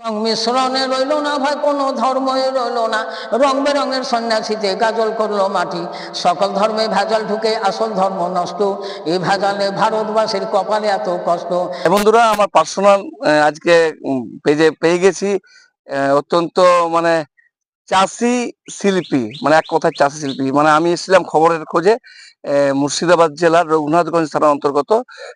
সংমিশ্রণে রইল না ভাই, কোনো ধর্মই রইল না। রং বেরঙের সন্ন্যাসীতে গাজল করল মাটি। সকল ধর্মে ভেজাল ঢুকে আসল ধর্ম নষ্ট। এই ভেজালে ভারতবাসীর কপালে এত কষ্ট। বন্ধুরা, আমার পার্সোনাল আজকে পেজে পেয়ে গেছি অত্যন্ত মানে চাষি শিল্পী মানে এক কথায় চাষি শিল্পী। মানে আমি এসেছিলাম খবরের খোঁজে মুর্শিদাবাদ জেলার রঘুনাথগঞ্জ থানার অন্তর্গত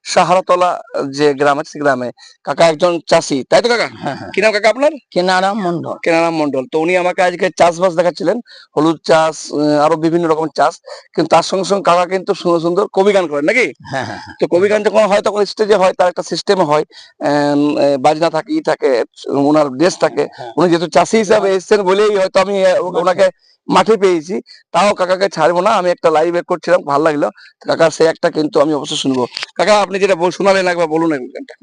সাহারাতলা যে গ্রাম আছে গ্রামে। কাকা একজন চাষি। তাই তো কাকা? হ্যাঁ হ্যাঁ। কি নাম কাকা আপনার? কেনারাম মন্ডল কেনারাম মন্ডল তো উনি আমাকে আজকে চাষবাস দেখাচ্ছিলেন। হলুদ চাষ আরও বিভিন্ন রকম চাষ। কিন্তু তার সঙ্গে সঙ্গে কাকা কিন্তু সুন্দর সুন্দর কবি গান করেন নাকি? হ্যাঁ হ্যাঁ তো কবি গান যখন হয় তখন স্টেজে হয় তার একটা সিস্টেম হয়। বাজনা থাকে ই থাকে ওনার ড্রেস থাকে। উনি যেহেতু চাষি হিসাবে এসেছেন বলেই হয়তো আমি ওনাকে মাঠে পেয়েছি। তাও কাকাকে ছাড়বো না, আমি একটা লাইভ করছিলাম, ভালো লাগল। কাকার সে একটা কিন্তু আমি অবশ্যই শুনব। কাকা, আপনি যেটা শোনালেন একবার, বলুন গানটা।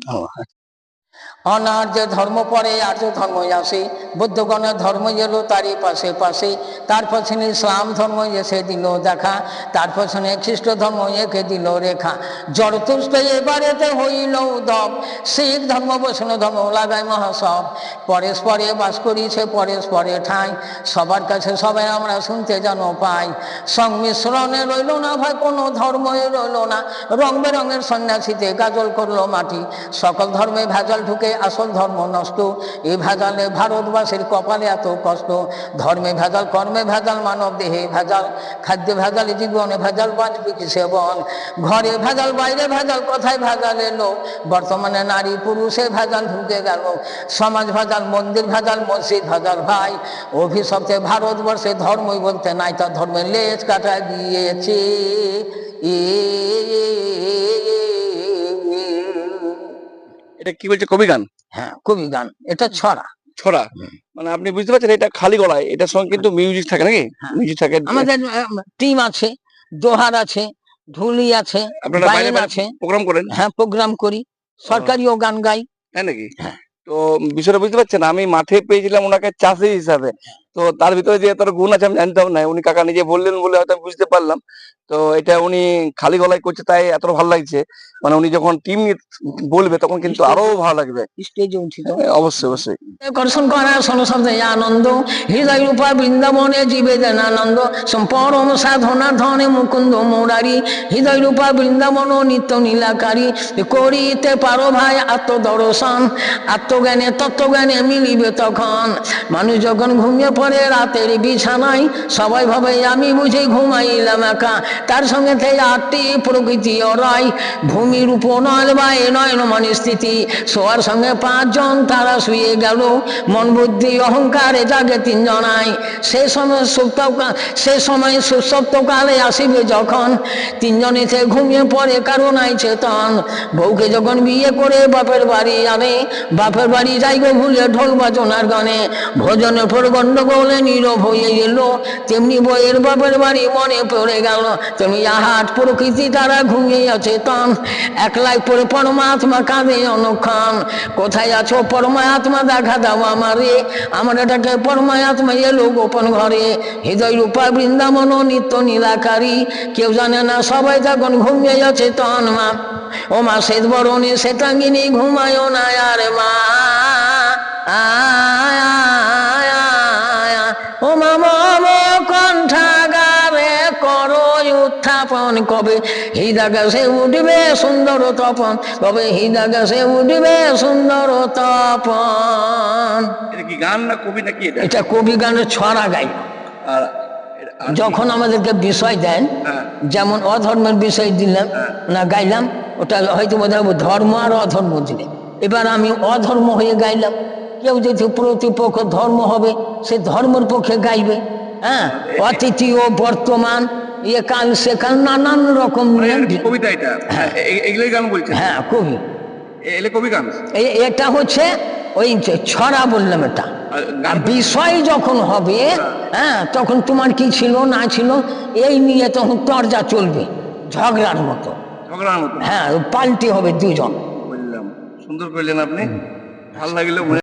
অনার্য ধর্ম পরে আর্য ধর্ম আসে বুদ্ধগণের ধর্ম এলো তারই পাশে পাশে। তার পেছনে ইসলাম ধর্ম এসে দিল দেখা, তার পেছনে খ্রিস্ট ধর্ম এঁকে দিল রেখা। জড়তুষ্ট এবারেতে হইল উদব শিখ ধর্ম, বৈষ্ণব ধর্ম লাগায় মহাসব। পরস্পরে বাস করিছে পরস্পরে ঠাঁই। সবার কাছে সবাই আমরা শুনতে যেন পাই। সংমিশ্রণে রইল না ভাই, কোনো ধর্মই রইল না। রং বেরঙের সন্ন্যাসীতে গাজল করল মাটি। সকল ধর্মে ভেজাল ঢুকে আসল ধর্ম নষ্ট। এই ভেজালে ভারতবাসীর কপালে এত কষ্ট। ধর্মে ভেজাল, কর্মে ভেজাল, মানব দেহে ভেজাল। খাদ্যে ভেজাল, জীবনে ভেজাল বাঁচবে কি সেবন ঘরে ভেজাল, বাইরে ভেজাল, কোথায় ভেজাল এলো? বর্তমানে নারী পুরুষে ভেজাল ঢুকে গেল। সমাজ ভেজাল, মন্দির ভেজাল, মসজিদ ভেজাল, ভাই। অভিশপ্তে ভারতবর্ষে ধর্মই বলতে নাই তার ধর্মের লেজ কাটা গিয়েছে এটা কি বলছে কবি গান? হ্যাঁ কবি গান। এটা ছড়া। ছড়া। মানে আপনি বুঝতে পারছেন এটা খালি গলায় এটার সঙ্গে কিন্তু মিউজিক থাকে নাকি? হ্যাঁ। মিউজিক থাকে। আমাদের টিম আছে দোহার আছে ঢুলি আছে আপনারা বাইরে আছে। প্রোগ্রাম করেন? হ্যাঁ প্রোগ্রাম করি। সরকারিও গান গাই। তাই নাকি? হ্যাঁ। তো বিষয়টা বুঝতে পারছেন আমি মাঠে পেয়েছিলাম ওনাকে চাষি হিসাবে। তো তার ভিতরে যে এত গুণ আছে আমি জানতাম না উনি কাকা নিজে বললেন বলে হয়তো আমি বুঝতে পারলাম। তো এটা উনি খালি গলায় করছে তাই এত ভালো লাগছে। মানে উনি যখন টিম বলবে তখন কিন্তু আরও ভালো লাগবে। স্টেজে উঠিত হ্যাঁ, অবশ্যই অবশ্যই। কর্ষণ করা শব্দে আনন্দ হৃদয় রূপা বৃন্দাবনে জীবে দেন আনন্দ সম্পরম সাধনা ধনে মুকুন্দ মুরারি হৃদয় রূপা বৃন্দাবন নিত্য নীলাকারী করিতে পারো ভাই আত্মদর্শন আত্মজ্ঞানে তত্ত্বজ্ঞানে মিলিবে তখন। মানুষ যখন ঘুমিয়ে পড়ে রাতের বিছানায় সবাই ভাবে, আমি বুঝে ঘুমাইলাম একা? তার সঙ্গে থেকে আটটি প্রকৃতি অরাই, ভূমির উপনয় বা এ নয় মানে স্থিতি। শোয়ার সঙ্গে পাঁচজন তারা শুয়ে গেল। মন বুদ্ধি অহংকারে জাগে তিনজনাই। সে সময় সুপ্ত সে সময় সুসপ্তকালে আসিবে যখন। তিনজনে সে ঘুমিয়ে পড়ে কারও নাই চেতন। বউকে যখন বিয়ে করে বাপের বাড়ি আনে, বাপের বাড়ি যাইগো ভুলে ঢোল বাজনার গানে। ভোজনের পর গন্ডগোলে নীরব হয়ে এলো তেমনি বইয়ের বাপের বাড়ি মনে পড়ে গেল। তুমি আহাট প্রকৃতি তারা ঘুমিয়ে আছে তন। একলাই পড়ে পরমাত্মা কাঁদে অনুক্ষণ কোথায় আছো পরমাত্মা? দেখা দাও আমারে। আমার এটাকে পরমাত্মা এলো গোপন ঘরে। হৃদয় রূপা বৃন্দাবন নিত্য নীলাকারী কেউ জানে না সবাই তখন ঘুমিয়ে আছে তন মা। ও মা শ্বেত বরণে শ্বেতাঙ্গিনী ঘুমায় না আর মা। আয়, উত্থাপন কবে? হৃদা গাছে উঠবে সুন্দর তপন। কবে হৃদা গাছে উঠবে সুন্দর তপন? এটা কি গান না কবি নাকি এটা? কবি গানের ছড়া গাই। যখন আমাদেরকে বিষয় দেন হ্যাঁ, যেমন অধর্মের বিষয় দিলাম না গাইলাম ওটা হয়তো বোধ হয় ধর্ম আর অধর্ম দিলে। এবার আমি অধর্ম হয়ে গাইলাম। কেউ যদি প্রতিপক্ষ ধর্ম হবে সে ধর্মের পক্ষে গাইবে। হ্যাঁ। অতিথি ও বর্তমান ইয়ে কাল সে কাল নানান রকম দি- কবিতা এটা? এ- এগুলোই গান বলছেন? হ্যাঁ কবি এলে কবি গান? এই- এটা হচ্ছে ওই ছড়া বললাম এটা। বিষয় যখন হবে হ্যাঁ। তখন তোমার কি ছিল না ছিল এই নিয়ে তখন তরজা চলবে ঝগড়ার মতো। ঝগড়ার মতো। হ্যাঁ পাল্টি হবে দুজন। বললাম। সুন্দর করলেন আপনি। ভালো লাগল